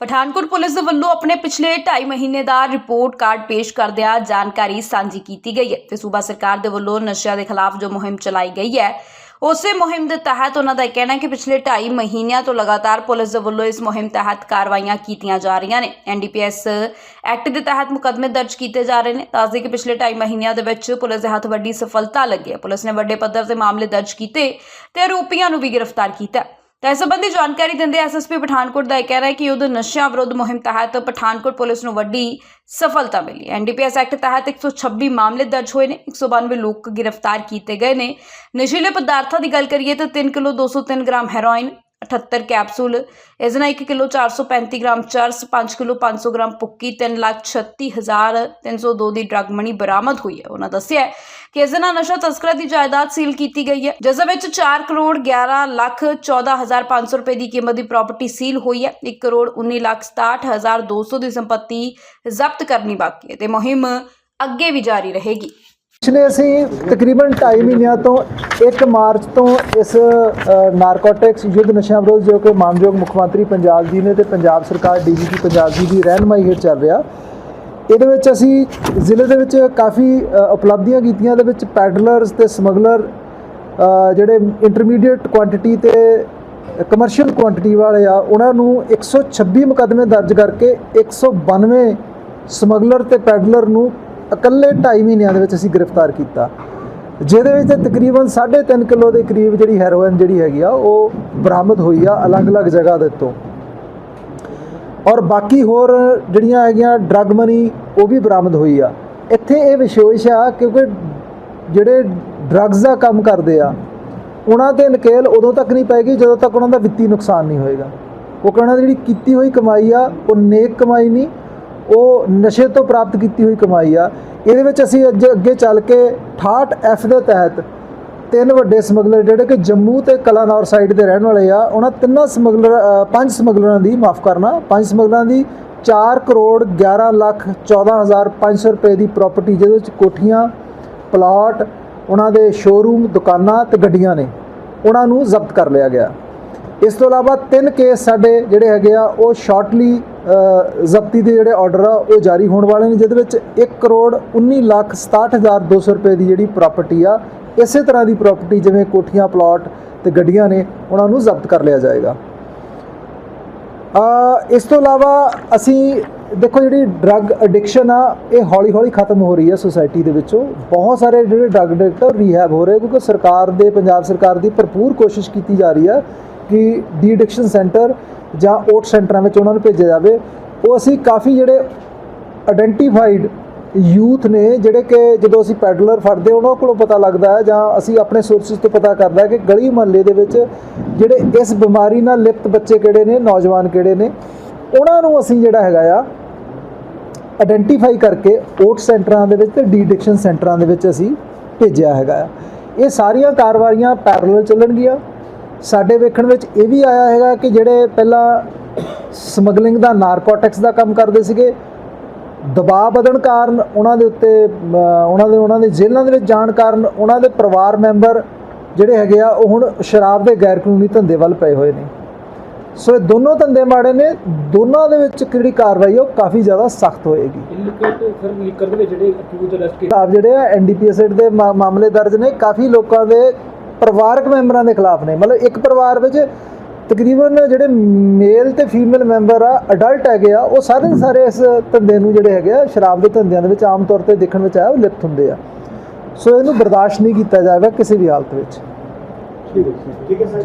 Pathankot police ਦੇ ਵੱਲੋਂ ਆਪਣੇ ਪਿਛਲੇ 2.5 ਮਹੀਨੇ ਦਾ ਰਿਪੋਰਟ ਕਾਰਡ ਪੇਸ਼ ਕਰਦਿਆਂ ਜਾਣਕਾਰੀ ਸਾਂਝੀ ਕੀਤੀ ਗਈ ਹੈ। ਤੇ ਸੂਬਾ ਸਰਕਾਰ ਦੇ ਵੱਲੋਂ ਨਸ਼ਿਆਂ ਦੇ ਖਿਲਾਫ ਜੋ ਮੁਹਿੰਮ ਚਲਾਈ ਗਈ ਹੈ, ਉਸੇ ਮੁਹਿੰਮ ਦੇ ਤਹਿਤ ਉਹਨਾਂ ਦਾ ਇਹ ਕਹਿਣਾ ਹੈ ਕਿ ਪਿਛਲੇ 2.5 ਮਹੀਨਿਆਂ ਤੋਂ ਲਗਾਤਾਰ ਪੁਲਿਸ ਦੇ ਵੱਲੋਂ ਇਸ ਮੁਹਿੰਮ ਤਹਿਤ ਕਾਰਵਾਈਆਂ ਕੀਤੀਆਂ ਜਾ ਰਹੀਆਂ ਨੇ। ਐਨਡੀਪੀਐਸ ਐਕਟ ਦੇ ਤਹਿਤ ਮੁਕੱਦਮੇ ਦਰਜ ਕੀਤੇ ਜਾ ਰਹੇ ਨੇ। ਦੱਸਦੇ ਕਿ ਪਿਛਲੇ 2.5 ਮਹੀਨਿਆਂ ਦੇ ਵਿੱਚ ਪੁਲਿਸ ਦੇ ਹੱਥ ਵੱਡੀ ਸਫਲਤਾ ਲੱਗੀ ਹੈ। ਪੁਲਿਸ ਨੇ ਵੱਡੇ ਪੱਧਰ ਤੇ ਮਾਮਲੇ ਦਰਜ ਕੀਤੇ ਤੇ ਆਰੋਪੀਆਂ ਨੂੰ ਵੀ ਗ੍ਰਿਫਤਾਰ ਕੀਤਾ ਤਾਂ ਇਸ ਸੰਬੰਧੀ ਜਾਣਕਾਰੀ ਦਿੰਦੇ ਐਸਐਸਪੀ ਪਠਾਨਕੋਟ ਦਾ ਇਹ ਕਹਿ ਰਿਹਾ ਹੈ ਕਿ ਯੁੱਧ ਨਸ਼ਿਆਂ ਵਿਰੁੱਧ ਮੁਹਿੰਮ ਤਹਿਤ ਪਠਾਨਕੋਟ ਪੁਲਿਸ ਨੂੰ ਵੱਡੀ ਸਫਲਤਾ ਮਿਲੀ। ਐਨਡੀਪੀਐਸ ਐਕਟ ਤਹਿਤ 126 ਮਾਮਲੇ ਦਰਜ ਹੋਏ ਨੇ 192 ਲੋਕ ਗ੍ਰਿਫਤਾਰ ਕੀਤੇ ਗਏ ਨੇ। ਨਸ਼ੀਲੇ ਪਦਾਰਥਾਂ ਦੀ ਗੱਲ ਕਰੀਏ ਤਾਂ 3 ਕਿਲੋ 203 ਗ੍ਰਾਮ ਹੈਰੋਇਨ 78 ਕੈਪਸੂਲ ਇਸ ਨਾਲ 1 ਕਿਲੋ 435 ਗ੍ਰਾਮ ਚਰਸ 5 ਕਿਲੋ 300 ਗ੍ਰਾਮ ਪੁੱਕੀ 336302 ਦੀ ਡਰੱਗ ਮਣੀ ਬਰਾਮਦ ਹੋਈ ਹੈ। ਉਹਨਾਂ ਦੱਸਿਆ ਕਿ ਇਸ ਨਾਲ ਨਸ਼ਾ ਤਸਕਰਾਂ ਦੀ ਜਾਇਦਾਦ ਸੀਲ ਕੀਤੀ ਗਈ ਹੈ, ਜਿਸ ਵਿੱਚ 4 ਕਰੋੜ 11 ਲੱਖ 14500 ਰੁਪਏ ਦੀ ਕੀਮਤ ਦੀ ਪ੍ਰਾਪਰਟੀ ਸੀਲ ਹੋਈ ਹੈ 1 ਕਰੋੜ 19 ਲੱਖ 67200 ਦੀ ਸੰਪਤੀ ਜ਼ਬਤ ਕਰਨੀ ਬਾਕੀ ਹੈ ਤੇ ਮੁਹਿੰਮ ਅੱਗੇ ਵੀ ਜਾਰੀ ਰਹੇਗੀ। ਪਿਛਲੇ ਅਸੀਂ ਤਕਰੀਬਨ 2.5 ਮਹੀਨਿਆਂ ਤੋਂ 1 ਮਾਰਚ ਤੋਂ ਇਸ ਨਾਰਕੋਟਿਕਸ ਯੁੱਧ ਨਸ਼ਾ ਵਿਰੋਧ ਜੋ ਕਿ ਮਾਨਯੋਗ ਮੁੱਖ ਮੰਤਰੀ ਪੰਜਾਬ ਜੀ ਨੇ ਤੇ ਪੰਜਾਬ ਸਰਕਾਰ ਡੀਜੀਪੀ ਪੰਜਾਬ ਜੀ ਦੀ ਰਹਿਨਮਾਈ ਹੇਠ ਚੱਲ ਰਿਹਾ, ਇਹਦੇ ਵਿੱਚ ਅਸੀਂ ਜ਼ਿਲ੍ਹੇ ਦੇ ਵਿੱਚ ਕਾਫੀ ਉਪਲਬਧੀਆਂ ਕੀਤੀਆਂ, ਇਹਦੇ ਵਿੱਚ ਪੈਡਲਰਸ ਤੇ ਸਮਗਲਰ ਜਿਹੜੇ ਇੰਟਰਮੀਡੀਏਟ ਕੁਆਂਟੀਟੀ ਤੇ ਕਮਰਸ਼ੀਅਲ ਕੁਆਂਟੀਟੀ ਵਾਲੇ ਆ, ਉਹਨਾਂ ਨੂੰ 126 ਮੁਕੱਦਮੇ ਦਰਜ ਕਰਕੇ 192 ਸਮਗਲਰ ਤੇ ਪੈਡਲਰ ਨੂੰ ਇਕੱਲੇ 2.5 ਮਹੀਨਿਆਂ ਦੇ ਵਿੱਚ ਅਸੀਂ ਗ੍ਰਿਫਤਾਰ ਕੀਤਾ। ਜਿਹਦੇ ਵਿੱਚ ਤਕਰੀਬਨ 3.5 ਕਿਲੋ ਦੇ ਕਰੀਬ ਜਿਹੜੀ ਹੈਰੋਇਨ ਜਿਹੜੀ ਹੈਗੀ ਆ, ਉਹ ਬਰਾਮਦ ਹੋਈ ਆ ਅਲੱਗ-ਅਲੱਗ ਜਗ੍ਹਾ ਦੇ ਤੋਂ ਔਰ ਬਾਕੀ ਹੋਰ ਜਿਹੜੀਆਂ ਹੈਗੀਆਂ ਡਰੱਗ ਮਨੀ ਉਹ ਵੀ ਬਰਾਮਦ ਹੋਈ ਆ। ਇੱਥੇ ਇਹ ਵਿਸ਼ੇਸ਼ ਆ ਕਿਉਂਕਿ ਜਿਹੜੇ ਡਰੱਗਸ ਦਾ ਕੰਮ ਕਰਦੇ ਆ, ਉਹਨਾਂ ਤੇ ਨਕੇਲ ਉਦੋਂ ਤੱਕ ਨਹੀਂ ਪਏਗੀ ਜਦੋਂ ਤੱਕ ਉਹਨਾਂ ਦਾ ਵਿੱਤੀ ਨੁਕਸਾਨ ਨਹੀਂ ਹੋਏਗਾ। ਉਹ ਕਹਿੰਦਾ ਜਿਹੜੀ ਕੀਤੀ ਹੋਈ ਕਮਾਈ ਆ, ਉਹ ਨੇਕ ਕਮਾਈ ਨਹੀਂ ਉਹ ਨਸ਼ੇ ਤੋਂ ਪ੍ਰਾਪਤ ਕੀਤੀ ਹੋਈ ਕਮਾਈ ਆ। ਇਹਦੇ ਵਿੱਚ ਅਸੀਂ ਅੱਜ ਅੱਗੇ ਚੱਲ ਕੇ 68 ਐਫ ਦੇ ਤਹਿਤ ਤਿੰਨ ਵੱਡੇ ਸਮਗਲਰ ਜਿਹੜੇ ਕਿ ਜੰਮੂ ਤੇ ਕਲਾਨੌਰ ਸਾਈਡ ਦੇ ਰਹਿਣ ਵਾਲੇ ਆ, ਉਹਨਾਂ ਤਿੰਨਾਂ ਸਮਗਲਰ ਪੰਜ ਸਮਗਲਰਾਂ ਦੀ ਮਾਫ ਕਰਨਾ, ਪੰਜ ਸਮਗਲਰਾਂ ਦੀ 4 ਕਰੋੜ 11 ਲੱਖ 14500 ਰੁਪਏ ਦੀ ਪ੍ਰਾਪਰਟੀ ਜਿਹਦੇ ਵਿੱਚ ਕੋਠੀਆਂ ਪਲਾਟ ਉਹਨਾਂ ਦੇ ਸ਼ੋਰੂਮ ਦੁਕਾਨਾਂ ਤੇ ਗੱਡੀਆਂ ਨੇ, ਉਹਨਾਂ ਨੂੰ ਜ਼ਬਤ ਕਰ ਲਿਆ ਗਿਆ। ਇਸ ਤੋਂ ਇਲਾਵਾ ਤਿੰਨ ਕੇਸ ਸਾਡੇ ਜਿਹੜੇ ਹੈਗੇ ਆ, ਉਹ ਸ਼ਾਰਟਲੀ ਜ਼ਬਤੀ ਦੇ ਜਿਹੜੇ ਆਰਡਰ ਆ, ਉਹ ਜਾਰੀ ਹੋਣ ਵਾਲੇ ਨੇ, ਜਿਹਦੇ ਵਿੱਚ 1 ਕਰੋੜ 19 ਲੱਖ 67200 ਰੁਪਏ ਦੀ ਜਿਹੜੀ ਪ੍ਰਾਪਰਟੀ ਆ, ਇਸੇ ਤਰ੍ਹਾਂ ਦੀ ਪ੍ਰਾਪਰਟੀ ਜਿਵੇਂ ਕੋਠੀਆਂ ਪਲਾਟ ਤੇ ਗੱਡੀਆਂ ਨੇ, ਉਹਨਾਂ ਨੂੰ ਜ਼ਬਤ ਕਰ ਲਿਆ ਜਾਏਗਾ। ਅ ਇਸ ਤੋਂ ਇਲਾਵਾ ਅਸੀਂ ਦੇਖੋ ਜਿਹੜੀ ਡਰੱਗ ਐਡਿਕਸ਼ਨ ਆ, ਇਹ ਹੌਲੀ ਹੌਲੀ ਖਤਮ ਹੋ ਰਹੀ ਹੈ ਸੋਸਾਇਟੀ ਦੇ ਵਿੱਚੋਂ। ਬਹੁਤ ਸਾਰੇ ਜਿਹੜੇ ਡਰੱਗ ਐਡਿਕਟ ਰੀਹੈਬ ਹੋ ਰਹੇ ਕਿਉਂਕਿ ਸਰਕਾਰ ਦੇ, ਪੰਜਾਬ ਸਰਕਾਰ ਦੀ ਭਰਪੂਰ ਕੋਸ਼ਿਸ਼ ਕੀਤੀ ਜਾ ਰਹੀ ਹੈ ਕਿ ਡੀ ਐਡਿਕਸ਼ਨ ਸੈਂਟਰ ਜਾਂ ਓਟ ਸੈਂਟਰਾਂ ਵਿੱਚ ਉਹਨਾਂ ਨੂੰ ਭੇਜਿਆ ਜਾਵੇ, ਉਹ ਅਸੀਂ ਕਾਫੀ ਜਿਹੜੇ ਆਇਡੈਂਟੀਫਾਈਡ ਯੂਥ ਨੇ, ਜਿਹੜੇ ਕਿ ਜਦੋਂ ਅਸੀਂ ਪੈਡਲਰ ਫੜਦੇ, ਉਹਨਾਂ ਕੋਲੋਂ ਪਤਾ ਲੱਗਦਾ ਹੈ ਜਾਂ ਅਸੀਂ ਆਪਣੇ ਸੋਰਸਿਸ ਤੋਂ ਪਤਾ ਕਰਦਾ ਹੈ ਕਿ ਗਲੀ ਮੁਹੱਲੇ ਦੇ ਵਿੱਚ ਜਿਹੜੇ ਇਸ ਬਿਮਾਰੀ ਨਾਲ ਲਿਪਤ ਬੱਚੇ ਕਿਹੜੇ ਨੇ, ਨੌਜਵਾਨ ਕਿਹੜੇ ਨੇ, ਉਹਨਾਂ ਨੂੰ ਅਸੀਂ ਜਿਹੜਾ ਹੈਗਾ ਆ ਆਇਡੈਂਟੀਫਾਈ ਕਰਕੇ ਓਟ ਸੈਂਟਰਾਂ ਦੇ ਵਿੱਚ ਤੇ ਡੀ ਐਡਿਕਸ਼ਨ ਸੈਂਟਰਾਂ ਦੇ ਵਿੱਚ ਅਸੀਂ ਭੇਜਿਆ ਹੈਗਾ ਆ। ਇਹ ਸਾਰੀਆਂ ਕਾਰਵਾਈਆਂ ਪੈਰਲਲ ਚੱਲਣਗੀਆਂ। ਸਾਡੇ ਵੇਖਣ ਵਿੱਚ ਇਹ ਵੀ ਆਇਆ ਹੈਗਾ ਕਿ ਜਿਹੜੇ ਪਹਿਲਾਂ ਸਮਗਲਿੰਗ ਦਾ ਨਾਰਕੋਟਿਕਸ ਦਾ ਕੰਮ ਕਰਦੇ ਸੀਗੇ ਦਬਾਅ ਵਧਣ ਕਾਰਨ ਉਹਨਾਂ ਦੇ ਉੱਤੇ ਉਹਨਾਂ ਦੇ ਉਹਨਾਂ ਦੇ ਜੇਲ੍ਹਾਂ ਦੇ ਵਿੱਚ ਜਾਣ ਕਾਰਨ ਉਹਨਾਂ ਦੇ ਪਰਿਵਾਰ ਮੈਂਬਰ ਜਿਹੜੇ ਹੈਗੇ ਆ ਉਹ ਹੁਣ ਸ਼ਰਾਬ ਦੇ ਗੈਰ ਕਾਨੂੰਨੀ ਧੰਦੇ ਵੱਲ ਪਏ ਹੋਏ ਨੇ। ਸੋ ਇਹ ਦੋਨੋਂ ਧੰਦੇ ਮਾੜੇ ਨੇ ਦੋਨਾਂ ਦੇ ਵਿੱਚ ਜਿਹੜੀ ਕਾਰਵਾਈ ਉਹ ਕਾਫੀ ਜ਼ਿਆਦਾ ਸਖਤ ਹੋਏਗੀ। ਲਿਕਰ ਦੇ ਜਿਹੜੇ ਅਕਿਊਜ਼ ਅਰੈਸਟ ਕੀਤੇ ਖਿਲਾਫ ਜਿਹੜੇ ਆ ਐਨਡੀਪੀਐਸ ਦੇ ਮਾਮਲੇ ਦਰਜ ਨੇ ਕਾਫੀ ਲੋਕਾਂ ਦੇ ਪਰਿਵਾਰਕ ਮੈਂਬਰਾਂ ਦੇ ਖਿਲਾਫ ਨੇ। ਮਤਲਬ ਇੱਕ ਪਰਿਵਾਰ ਵਿੱਚ ਤਕਰੀਬਨ ਜਿਹੜੇ ਮੇਲ ਤੇ ਫੀਮੇਲ ਮੈਂਬਰ ਆ ਅਡਲਟ ਹੈਗੇ ਆ, ਉਹ ਸਾਰੇ ਦੇ ਸਾਰੇ ਇਸ ਧੰਦੇ ਨੂੰ ਜਿਹੜੇ ਹੈਗੇ ਆ, ਸ਼ਰਾਬ ਦੇ ਧੰਦਿਆਂ ਦੇ ਵਿੱਚ ਆਮ ਤੌਰ ਤੇ ਦੇਖਣ ਵਿੱਚ ਆਇਆ, ਉਹ ਲਿਪਤ ਹੁੰਦੇ ਆ। ਸੋ ਇਹਨੂੰ ਬਰਦਾਸ਼ਤ ਨਹੀਂ ਕੀਤਾ ਜਾਵੇਗਾ ਕਿਸੇ ਵੀ ਹਾਲਤ ਵਿੱਚ। ਠੀਕ ਹੈ ਠੀਕ ਹੈ, ਸਰ।